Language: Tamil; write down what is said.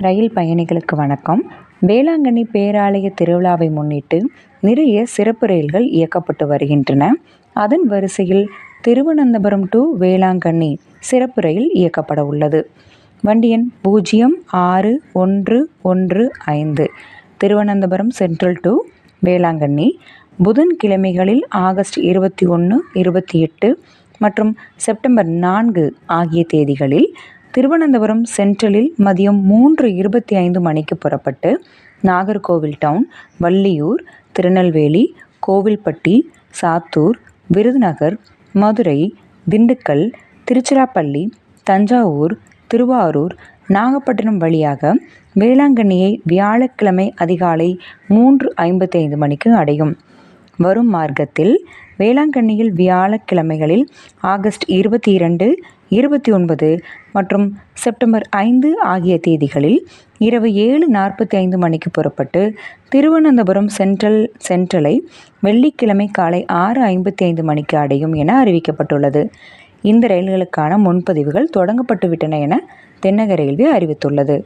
ரயில் பயணிகளுக்கு வணக்கம். வேளாங்கண்ணி பேராலய திருவிழாவை முன்னிட்டு நிறைய சிறப்பு ரயில்கள் இயக்கப்பட்டு வருகின்றன. அதன் வரிசையில் திருவனந்தபுரம் டு வேளாங்கண்ணி சிறப்பு ரயில் இயக்கப்பட உள்ளது. வண்டி எண் பூஜ்ஜியம் ஆறு ஒன்று ஒன்று ஐந்து. Thiruvananthapuram central to Velankanni. புதன்கிழமைகளில் August இருபத்தி ஒன்று இருபத்தி எட்டு மற்றும் செப்டம்பர் நான்கு ஆகிய தேதிகளில் திருவனந்தபுரம் சென்ட்ரலில் மதியம் மூன்று இருபத்தி ஐந்து மணிக்கு புறப்பட்டு நாகர்கோவில் டவுன் வள்ளியூர் திருநெல்வேலி கோவில்பட்டி சாத்தூர் விருதுநகர் மதுரை திண்டுக்கல் திருச்சிராப்பள்ளி தஞ்சாவூர் திருவாரூர் நாகப்பட்டினம் வழியாக வேளாங்கண்ணியை வியாழக்கிழமை அதிகாலை மூன்று ஐம்பத்தைந்து மணிக்கு அடையும். வரும் மார்க்கத்தில் வேளாங்கண்ணியில் வியாழக்கிழமைகளில் ஆகஸ்ட் இருபத்தி இரண்டு இருபத்தி ஒன்பது மற்றும் செப்டம்பர் ஐந்து ஆகிய தேதிகளில் இரவு ஏழு நாற்பத்தி ஐந்து மணிக்கு புறப்பட்டு திருவனந்தபுரம் சென்ட்ரல் சென்ட்ரலை வெள்ளிக்கிழமை காலை ஆறு ஐம்பத்தி ஐந்து மணிக்கு அடையும் என அறிவிக்கப்பட்டுள்ளது. இந்த ரயில்களுக்கான முன்பதிவுகள் தொடங்கப்பட்டுவிட்டன என தென்னக ரயில்வே அறிவித்துள்ளது.